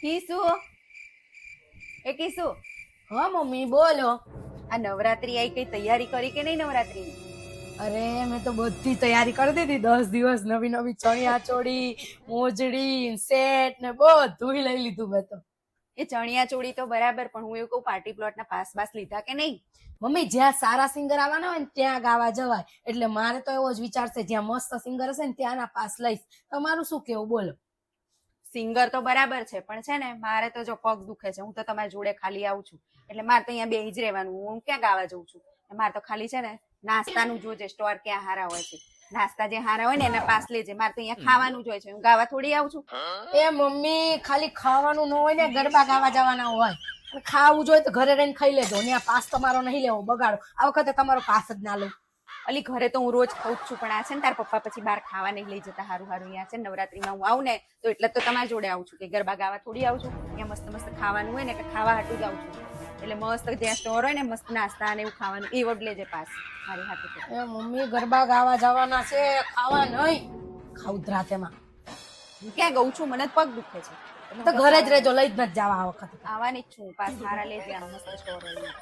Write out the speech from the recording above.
કીસુ? એ કીસુ હા મમ્મી બોલો. આ નવરાત્રી આવી કઈ તૈયારી કરી કે નહીં નવરાત્રી? અરે મેં તો બધી તૈયારી કરી દીધી. દસ દિવસ નવી નવી ચણિયા ચોળી મોજડી સેટ ને બધું લઈ લીધું મેં તો. એ ચણિયા ચોળી તો બરાબર પણ હું એવું કહું પાર્ટી પ્લોટના પાસ પાસ લીધા કે નહીં? મમ્મી જ્યાં સારા સિંગર આવવાના હોય ને ત્યાં ગાવા જવાય. એટલે મારે તો એવો જ વિચાર છે જ્યાં મસ્ત સિંગર હશે ને ત્યાંના પાસ લઈશ. તમારું શું કેવું? બોલો. સિંગર તો બરાબર છે પણ છે ને મારે તો જો પગ દુખે છે હું તો તમારી જોડે ખાલી આવું છું. એટલે મારે તો અહીંયા બે જ રહેવાનું હું ક્યાં ગાવા જઉં છું? મારે તો ખાલી છે ને નાસ્તાનું જોજે સ્ટોર ક્યાં હારા હોય છે. નાસ્તા જે હારા હોય ને એના પાસ લેજે મારે તો અહીંયા ખાવાનું જ હોય છે. હું ગાવા થોડી આવું છું? એ મમ્મી ખાલી ખાવાનું ન હોય ને ગરબા ગાવા જવાના હોય. ખાવું જોઈએ તો ઘરે રહીને ખાઈ લેજો ને પાસ તમારો નહીં લેવો બગાડો. આ વખતે તમારો પાસ જ ના લો. અલી ઘરે તો હું રોજ ખાઉં છું પણ આ છે ને તાર પપ્પા પછી બહાર ખાવા નહીં લઈ જતા હારું હારું અહીંયા છે નવરાત્રીમાં હું આવું ને તો એટલે તો તમારી જોડે આવું છું કે ગરબા ગાવા થોડી આવું છું ત્યાં મસ્ત મસ્ત ખાવાનું હોય ને એટલે ખાવા હાટું જ આવું છું. એટલે મસ્ત જ્યાં સ્ટોર હોય ને મસ્ત નાસ્તા ને એવું ખાવાનું એ વડ લેજે પાસ મારી હાથે મમ્મી ગરબા ગાવા જવાના છે ખાવા નહીં. ખાઉધરા તેમાં હું ક્યાં ગઉં છું મને પગ દુખે છે. તો ઘરે જ રહેજો લઈ જ નથી જવા આ વખત. આવવાની જ છું પાસ સારા લેજે મસ્ત સ્ટોર હોય.